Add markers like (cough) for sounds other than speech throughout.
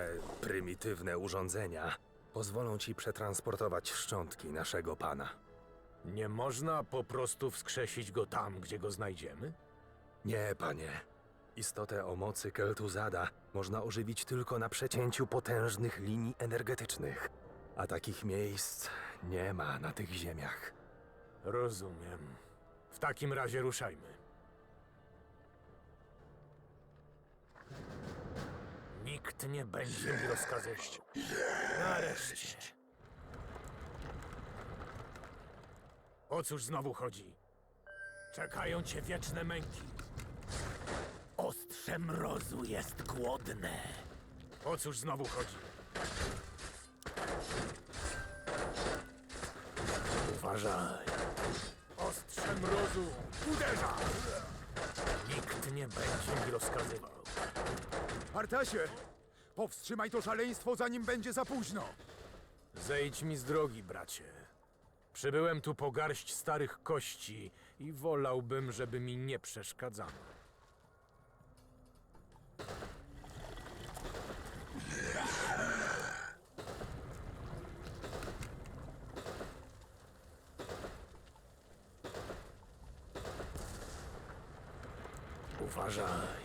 Te prymitywne urządzenia pozwolą ci przetransportować szczątki naszego pana. Nie można po prostu wskrzesić go tam, gdzie go znajdziemy? Nie, panie. Istotę o mocy Keltuzada można ożywić tylko na przecięciu potężnych linii energetycznych. A takich miejsc nie ma na tych ziemiach. Rozumiem. W takim razie ruszajmy. Nikt nie będzie mi rozkazywał. Nareszcie. O cóż znowu chodzi? Czekają cię wieczne męki. Ostrze mrozu jest głodne. O cóż znowu chodzi? Uważaj. Ostrze mrozu uderza! Nikt nie będzie mi rozkazywał. Artasie! Powstrzymaj to szaleństwo, zanim będzie za późno! Zejdź mi z drogi, bracie. Przybyłem tu po garść starych kości i wolałbym, żeby mi nie przeszkadzano. Uważaj.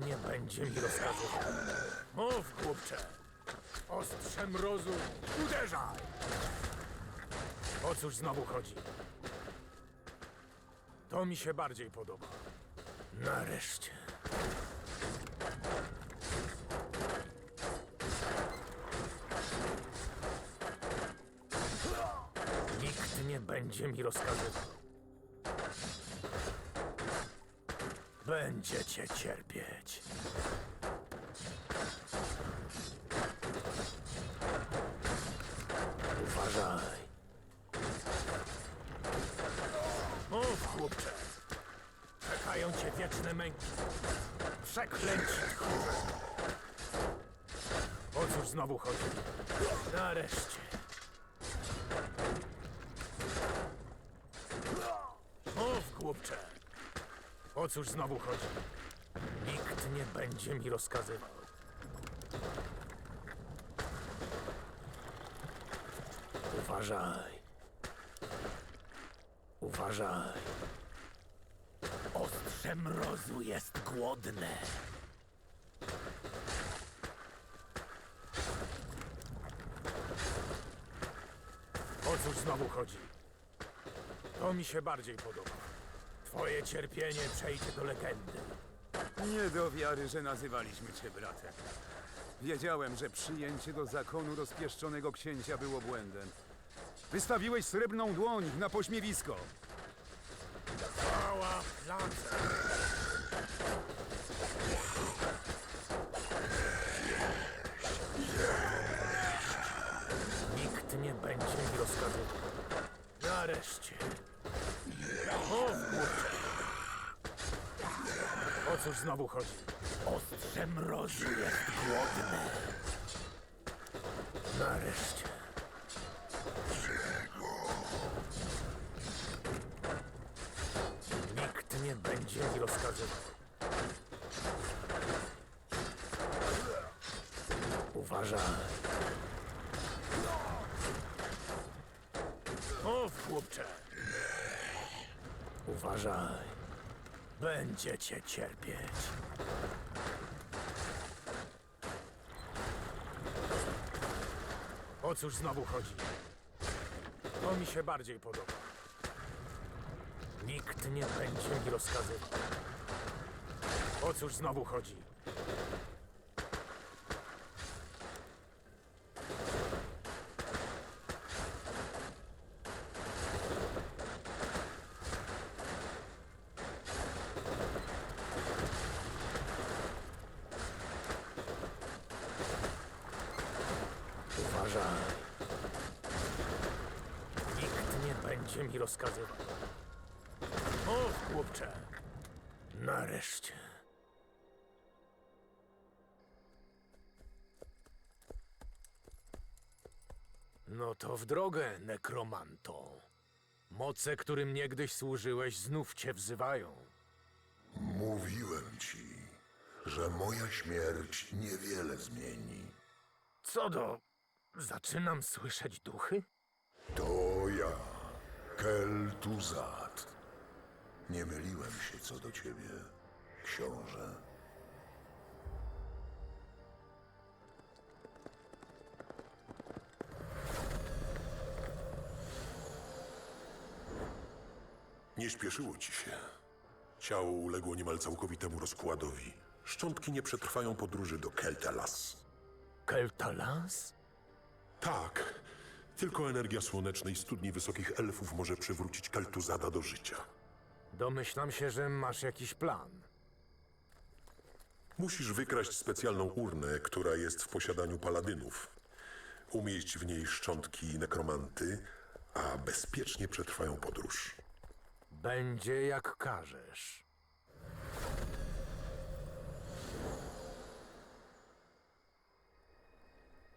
Nie będzie mi rozkazywał. Mów, głupcze! Ostrze mrozu, uderzaj! O cóż znowu chodzi? To mi się bardziej podoba. Nareszcie. Nikt nie będzie mi rozkazywał. Będziecie cierpieć. Uważaj. Mów, chłopcze. Czekają cię wieczne męki. Przeklęci. O cóż znowu chodzi? Nareszcie. Mów, głupcze. O cóż znowu chodzi? Nikt nie będzie mi rozkazywał. Uważaj. Uważaj. Ostrze mrozu jest głodne. O cóż znowu chodzi? To mi się bardziej podoba. Twoje cierpienie przejdzie do legendy. Nie do wiary, że nazywaliśmy cię bratem. Wiedziałem, że przyjęcie do zakonu rozpieszczonego księcia było błędem. Wystawiłeś srebrną dłoń na pośmiewisko. Cała placa. Nikt nie będzie mi rozkazywał. Nareszcie. O, kurczę. O cóż znowu chodzi? Ostrze mrozu jest głodne. Nareszcie. Nikt nie będzie mi rozkazywał. Uważaj. Mów, chłopcze. Uważaj. Będziecie cierpieć. O cóż znowu chodzi? To mi się bardziej podoba. Nikt nie będzie mi rozkazywał. O cóż znowu chodzi? Uważaj. Nikt nie będzie mi rozkazywał. O, chłopcze. Nareszcie. No to w drogę, nekromanto. Moce, którym niegdyś służyłeś, znów cię wzywają. Mówiłem ci. że moja śmierć niewiele zmieni. Co do... Zaczynam słyszeć duchy? To ja, Keltuzad. Nie myliłem się co do ciebie, książę. Nie śpieszyło ci się. Ciało uległo niemal całkowitemu rozkładowi. Szczątki nie przetrwają podróży do Keltalas. Keltalans? Tak, tylko energia słonecznej studni wysokich elfów może przywrócić Keltuzada do życia. Domyślam się, że masz jakiś plan. Musisz wykraść specjalną urnę, która jest w posiadaniu paladynów. Umieść w niej szczątki nekromanty, a bezpiecznie przetrwają podróż. Będzie jak każesz.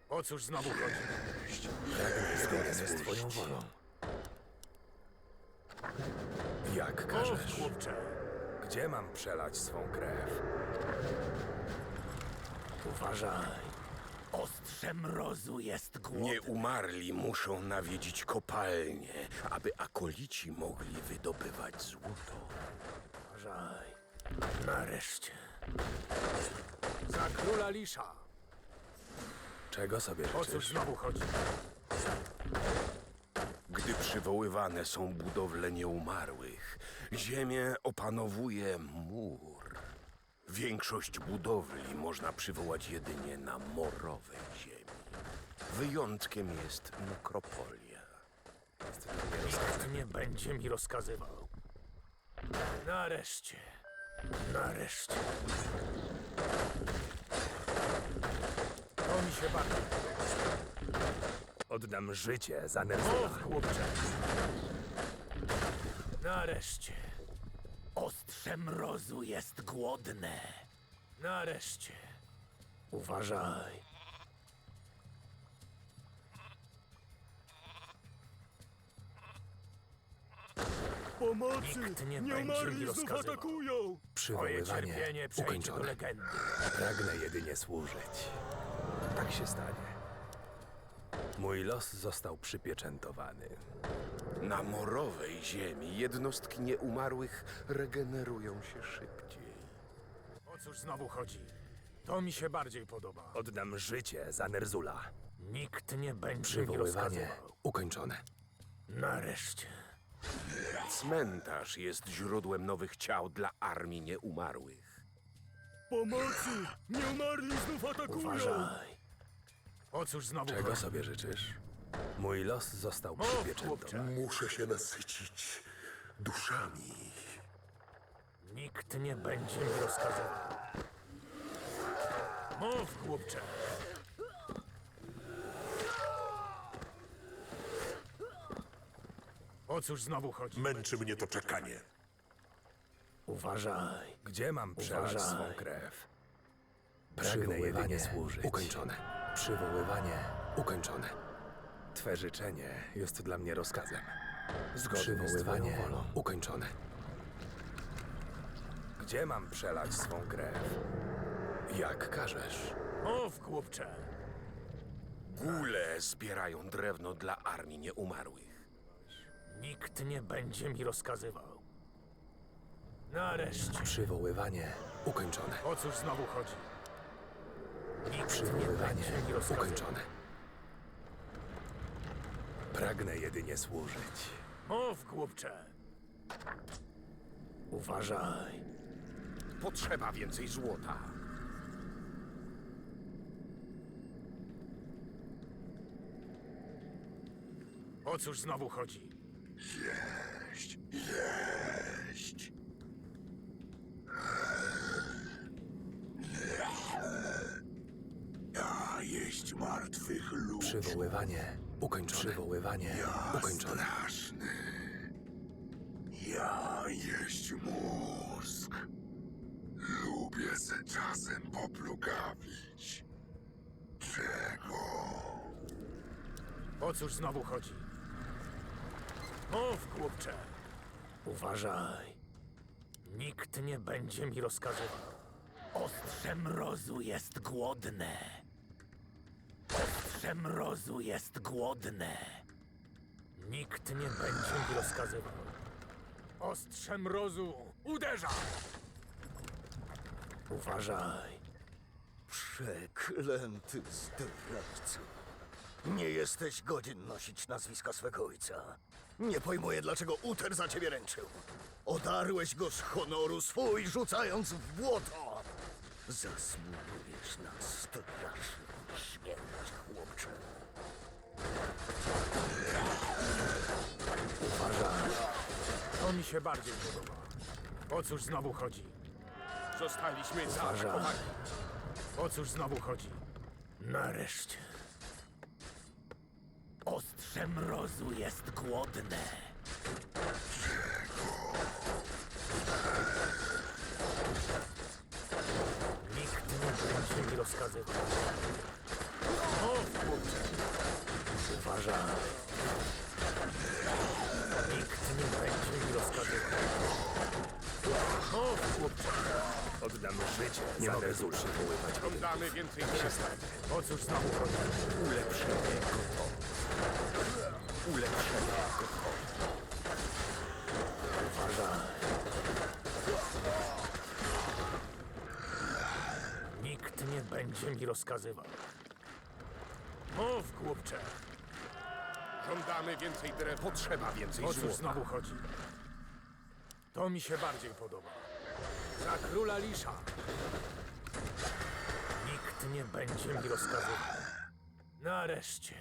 O cóż znowu chodzi? Zgodnie z twoją wolą. Jak O, każesz? chłopcze, Gdzie mam przelać swą krew? uważaj. Ostrze mrozu jest głodne. Nieumarli muszą nawiedzić kopalnie, aby akolici mogli wydobywać złoto. Uważaj. Nareszcie. Za króla Lisza. Czego sobie O cóż życzysz? znowu chodzi? Gdy przywoływane są budowle nieumarłych, ziemię opanowuje mur. Większość budowli można przywołać jedynie na morowej ziemi. Wyjątkiem jest nekropolia. Nikt nie będzie mi rozkazywał. Nareszcie. Nareszcie. Mi się bardzo. Oddam życie za. Mów, chłopcze. Nareszcie. Ostrze mrozu jest głodne. Nareszcie. Uważaj. Pomocy! Nikt nie, będzie mi rozkazywał. Moje Przywoływanie cierpienie przejdzie do ukończone. legendy. Pragnę jedynie służyć. Tak się stanie. Mój los został przypieczętowany. Na morowej ziemi jednostki nieumarłych regenerują się szybciej. O cóż znowu chodzi? To mi się bardziej podoba. Oddam życie za Nerzula. Nikt nie będzie mi Przywoływanie rozkazywał. ukończone. Nareszcie. Cmentarz jest źródłem nowych ciał dla armii nieumarłych. Pomocy! Nieumarli znów atakują! Uważaj. O cóż znowu Czego chodzi? sobie życzysz? Mój los został Mów, przypieczętowany. Muszę się nasycić duszami. Nikt nie będzie mi rozkazywał. Mów, chłopcze. O cóż znowu chodzi? Męczy mnie to czekanie. Uważaj. Gdzie mam przelać Uważaj. swą krew? Pragnę jedynie służyć. Ukończone. Przywoływanie ukończone. Twe życzenie jest dla mnie rozkazem. Zgodnie z twoją wolą. Ukończone. Gdzie mam przelać swą krew? Jak każesz. Mów, chłopcze. Gule zbierają drewno dla armii nieumarłych. Nikt nie będzie mi rozkazywał. Nareszcie. Przywoływanie ukończone. O cóż znowu chodzi? Nikt nie Przywoływanie będzie mi rozkazywał. ukończone. Pragnę jedynie służyć. Mów, chłopcze. Uważaj. Potrzeba więcej złota. O cóż znowu chodzi? Ja Przywoływanie ukończone. Przywoływanie ukończone. Straszny. Ja jeść mózg. Lubię se czasem poplugawić. Czego? O cóż znowu chodzi? Mów, chłopcze. Uważaj. Nikt nie będzie mi rozkazywał. Ostrze mrozu jest głodne. Ostrze mrozu jest głodne. Nikt nie będzie mi rozkazywał. Ostrze mrozu uderza! Uważaj. Przeklęty zdrajco. Nie jesteś godzien nosić nazwiska swego ojca. Nie pojmuję, dlaczego Uter za ciebie ręczył. Odarłeś go z honoru swój, rzucając w błoto. Zasługujesz na straszną śmierć. To mi się bardziej podoba. O cóż znowu chodzi? Zostaliśmy zaatakowani. O cóż znowu chodzi? Nareszcie. Ostrze mrozu jest głodne. Nikt nie będzie mi rozkazywał. O, kurczę. Uważaj. Nikt nie będzie mi rozkazywał. O, kurczę. Oddam życie Nie za mogę Rezula. przywoływać. Żądamy więcej drewna. O cóż znowu chodzi? Ulepszenie gotowe. Ulepszenie gotowe. Uważaj. Nikt nie będzie mi rozkazywał. Mów, głupcze. Żądamy więcej drewna. Potrzeba więcej O cóż złota. znowu chodzi? To mi się bardziej podoba. Za króla Lisza. Nikt nie będzie mi rozkazywał. Nareszcie.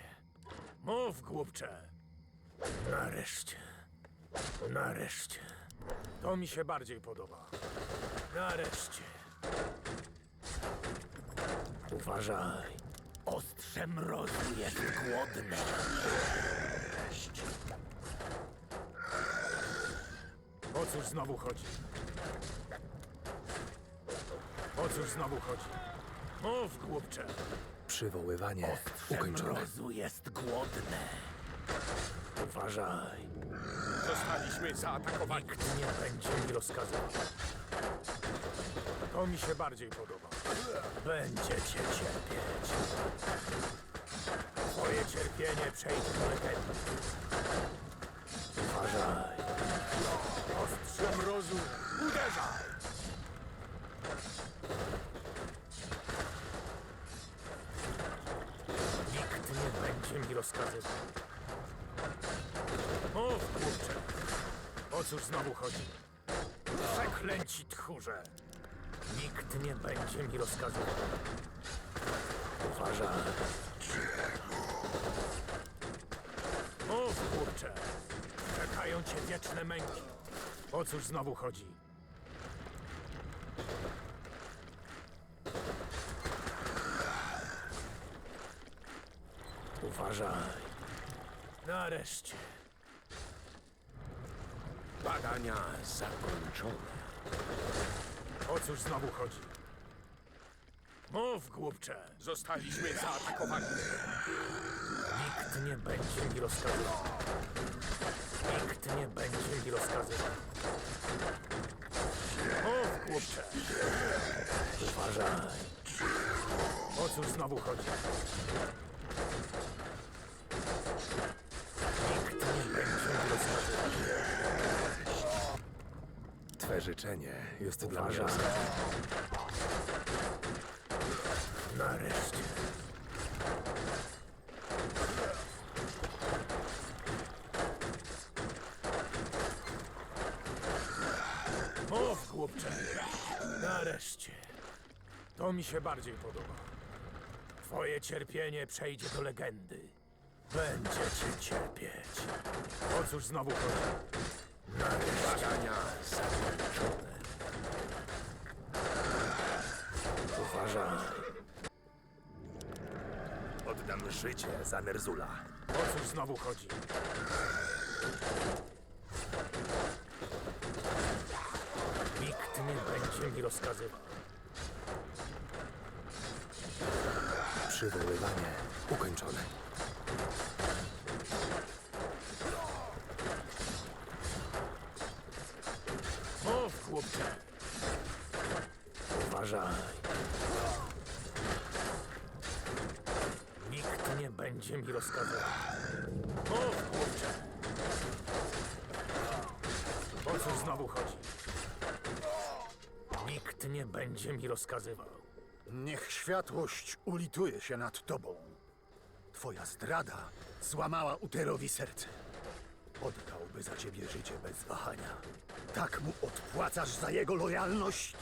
Mów, głupcze. Nareszcie. Nareszcie. To mi się bardziej podoba. Nareszcie. Uważaj. Ostrze mrozu jest głodne. O cóż znowu chodzi? O cóż znowu chodzi? Mów, głupcze. Przywoływanie Ostrze ukończone. mrozu jest głodne. Uważaj. Zostaliśmy zaatakowani. Nikt nie będzie mi rozkazywał. To mi się bardziej podoba. Będziecie cierpieć. Twoje cierpienie przejdzie legendy. Uważaj. Ostrze mrozu uderzaj! Nikt nie będzie mi rozkazywał. Mów, kurczę. O cóż znowu chodzi? Przeklęci tchórze! Nikt nie będzie mi rozkazywał. Uważaj. Mów, kurczę. Czekają cię wieczne męki. O cóż znowu chodzi? Uważaj. Nareszcie. Badania zakończone. O cóż znowu chodzi? Mów, głupcze. Zostaliśmy zaatakowani. Nikt nie będzie mi rozkazywał. Nikt nie będzie mi rozkazywał. Mów, głupcze. Uważaj. O cóż znowu chodzi? Życzenie jest dla mnie. Nareszcie. Mów, głupcze. Nareszcie. To mi się bardziej podoba. Twoje cierpienie przejdzie do legendy. Będziecie cierpieć. O cóż znowu chodzi? Nareszcie. Badania zakończone. Uważaj. Oddam życie za Nerzula. O cóż znowu chodzi? Nikt nie będzie mi rozkazywał. Przywoływanie ukończone. Uważaj. Nikt nie będzie mi rozkazywał. Mów, kurczę. O cóż znowu chodzi? Nikt nie będzie mi rozkazywał. Niech światłość ulituje się nad tobą. Twoja zdrada złamała Uterowi serce. Oddałby za ciebie życie bez wahania. Tak mu odpłacasz za jego lojalność?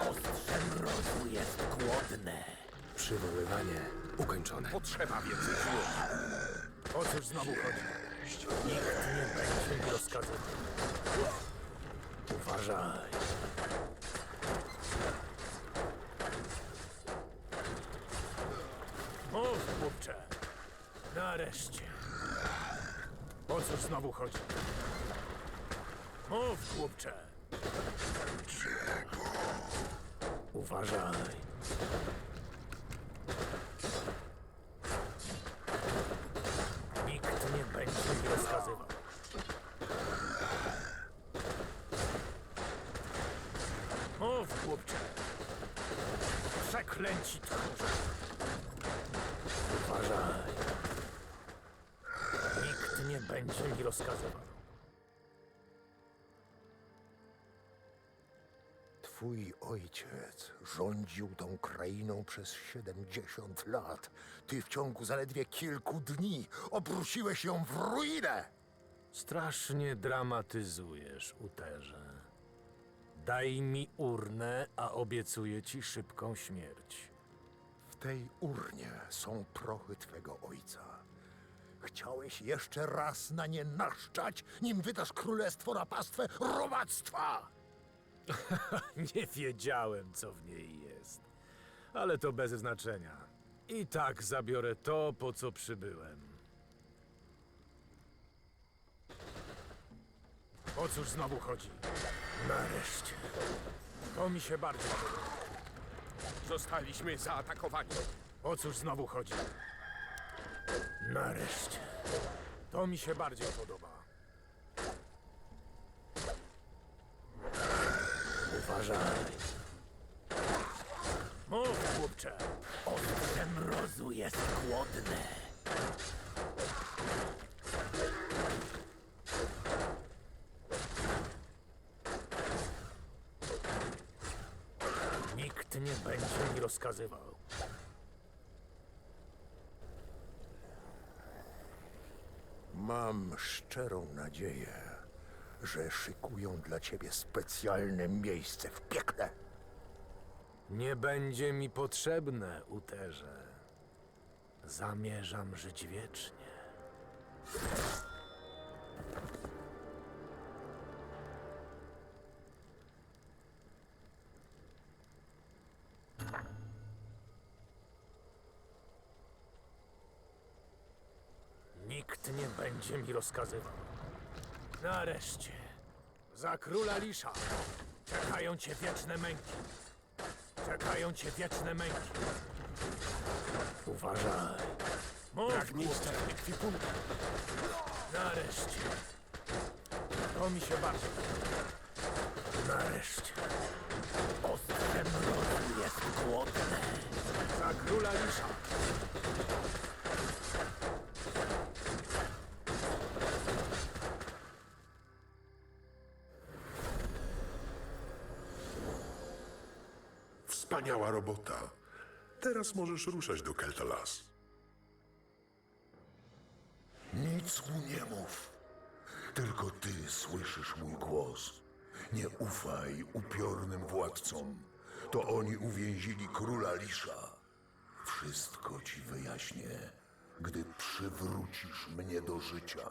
Ostrze mrozu jest głodne. Przywoływanie ukończone. Potrzeba więcej siły. O cóż znowu chodzi? Nikt nie będzie mi rozkazywał. Uważaj. Mów, chłopcze. Nareszcie. O cóż znowu chodzi? Mów, chłopcze. Uważaj. Nikt nie będzie mi rozkazywał. Mów, chłopcze. Przeklęci tchórze. Uważaj. Nikt nie rozkazywał. Twój ojciec rządził tą krainą przez 70 lat. Ty w ciągu zaledwie kilku dni obróciłeś ją w ruinę! Strasznie dramatyzujesz, Uterze. Daj mi urnę, a obiecuję ci szybką śmierć. W tej urnie są prochy twego ojca. Chciałeś jeszcze raz na nie naszczać, nim wydasz królestwo na pastwę robactwa! (laughs) Nie wiedziałem, co w niej jest. Ale to bez znaczenia. I tak zabiorę to, po co przybyłem. O cóż znowu chodzi? Nareszcie. To mi się bardziej podoba. Zostaliśmy zaatakowani. O cóż znowu chodzi? Nareszcie. To mi się bardziej podoba. Uważaj. Mów, chłopcze. Ostrze mrozu jest głodne. Nikt nie będzie mi rozkazywał. Mam szczerą nadzieję, że szykują dla ciebie specjalne miejsce w piekle. Nie będzie mi potrzebne, Uterze. Zamierzam żyć wiecznie. Będzie mi rozkazywał. Nareszcie. Za króla Lisza. Czekają cię wieczne męki. Czekają cię wieczne męki. Uważaj. Mów, miejsca ekwipunku. Nareszcie. To mi się bardzo podoba. Nareszcie. Ostrze mrozu jest głodne. Za króla Lisza. Wspaniała robota. Teraz możesz ruszać do Keltalas. Nic mu nie mów. Tylko ty słyszysz mój głos. Nie ufaj upiornym władcom. To oni uwięzili króla Lisza. Wszystko ci wyjaśnię, gdy przywrócisz mnie do życia.